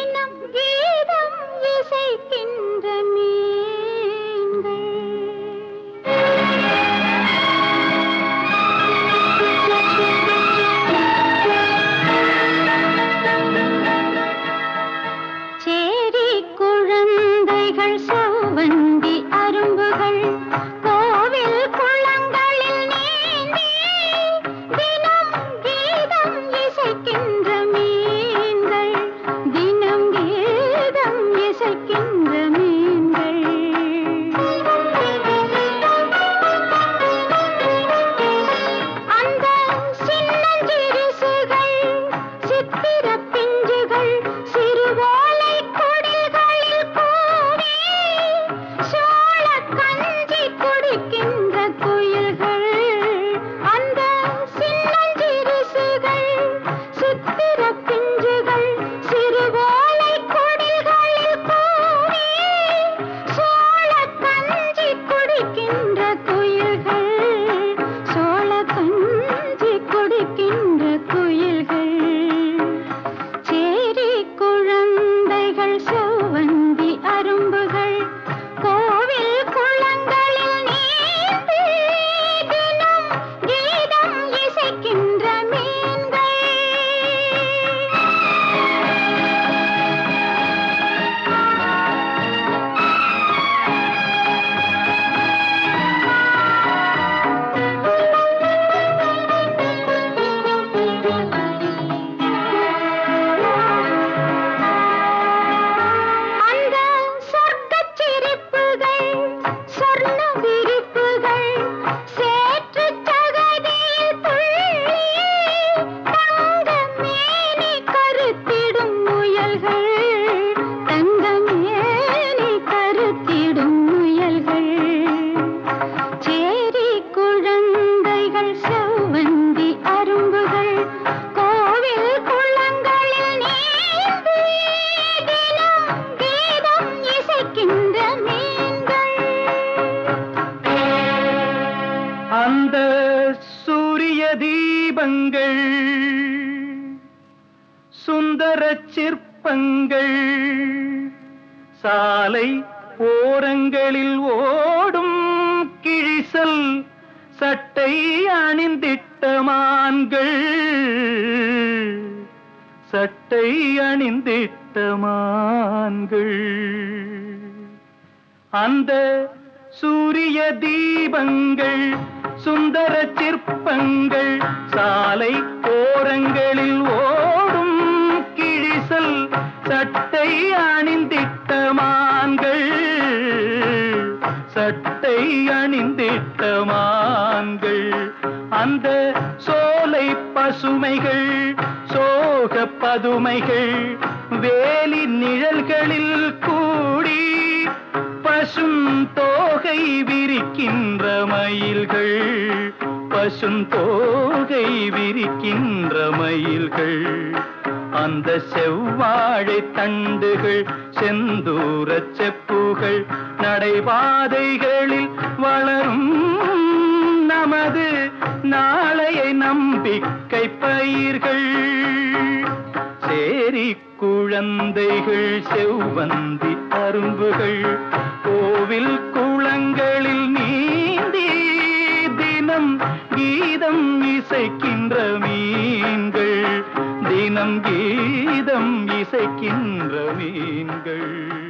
தினம் கீதம் இசைக்கின்ற மீன்கள். சேரி குழந்தைகள் சவந்தி அரும்பு சிற்பங்கள் சுந்தர சிற்பங்கள் சாலை ஓரங்களில் ஓடும் கிழிசல் சட்டை அணிந்திட்ட மான்கள் சட்டை அணிந்திட்ட மான்கள். அந்த சூரிய தீபங்கள் சுந்தர சிற்பங்கள் சாலை ஓரங்களில் ஓடும் கிழிசல் சட்டை அணிந்திட்ட மான்கள் சட்டை அணிந்திட்ட மான்கள் அந்த சோலை பசுமைகள் சோக பதுமைகள் வேலி நிழல்களில் கூடி பசும் தோகை விரிக்கின்ற மயில்கள். பசும் தோகை விரிக்கின்ற மயில்கள். அந்த செவ்வாழை தண்டுகள் செந்தூர செப்புகள் நடைபாதைகளில் வளரும் நமது நாளைய நம்பிக்கை பயிர்கள். சேரி குழந்தைகள் செவ்வந்தி அரும்புகள் கோவில் குளங்களில் நீந்தி தினம் கீதம் இசைக்கின்ற மீன்கள். தினம் கீதம் இசைக்கின்ற மீன்கள்.